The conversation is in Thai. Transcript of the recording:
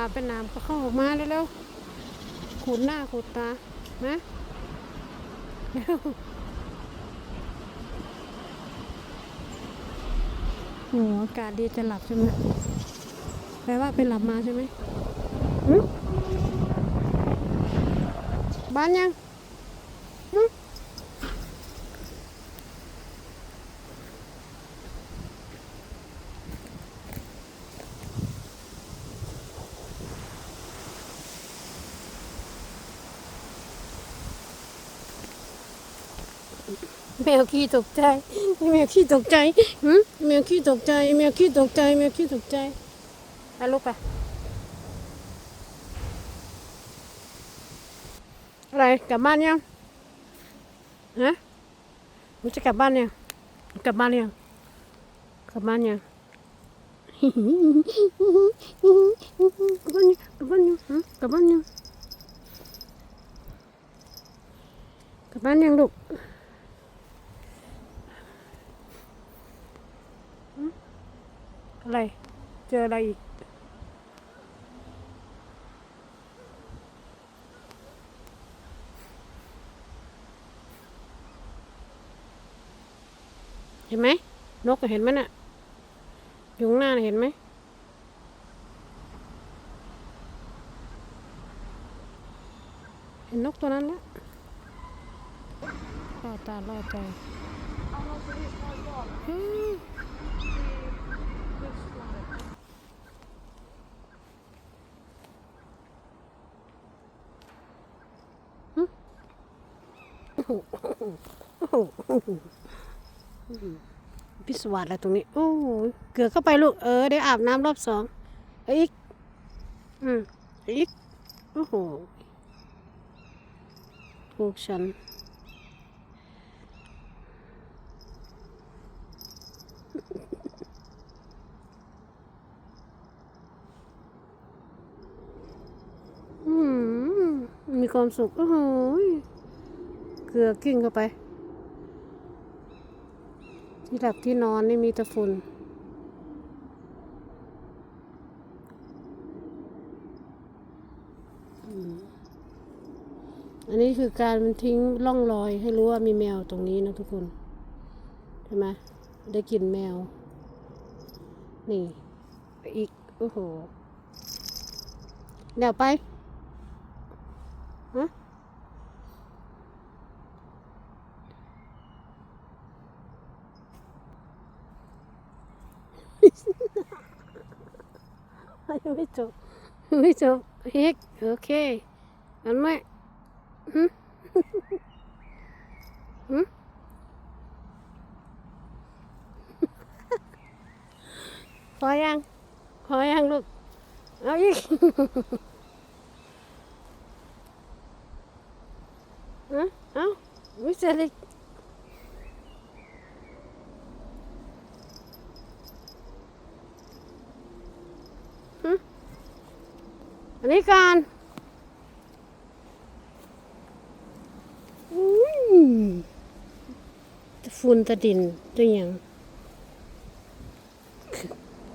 าเป็นน้ำก็เข้าออกมาเร็วๆขูดหน้าขูดตานะเร็วโอ้อากาศดีจะหลับใช่ไหมแปลว่าไปหลับมาใช่ไหมบ้านยัง แมวขี้ตกใจแมวขี้ตกใจหืมแมวขี้ตกใจแมวขี้ตกใจแมวขี้ตกใจไปลูกไปอะไรกลับบ้านยังฮะมันจะกลับบ้านยังกลับบ้านยังกลับบ้านยังกลับบ้านยังกลับบ้านยังกลับบ้านยังกลับบ้านยังลูก อะไร เจออะไรอีก เห็นไหมนกอะเห็นไหมน่ะอยู่ข้างหน้าน่ะเห็นไหมเห็นนกตัวนั้นแล้วล่อตาล่อใจ พิศวาสอะไรตรงนี้ โอ้ยเกือเข้าไปลูก เออ เดี๋ยวอาบน้ำรอบสองอาอีก อืมอาอีก โอ้โหถูกฉันอืมมีความสุขโอ้โห เกลือกิ้งเข้าไป ที่หลับที่นอนนี่มีแต่ฝุ่นอันนี้คือการทิ้งร่องรอยให้รู้ว่ามีแมวตรงนี้นะทุกคนใช่ไหมได้กลิ่นแมว นี่ อีก โอ้โห เดี๋ยวไปฮะ ยังไม่จบยังไม่จบอีกโอเคอันไหมหึหึพอยัง พอยังลูก เอาอีกเอาวิเศษอีก นนี้การอุ้ยฝุ่นตะดินตัวอย่าง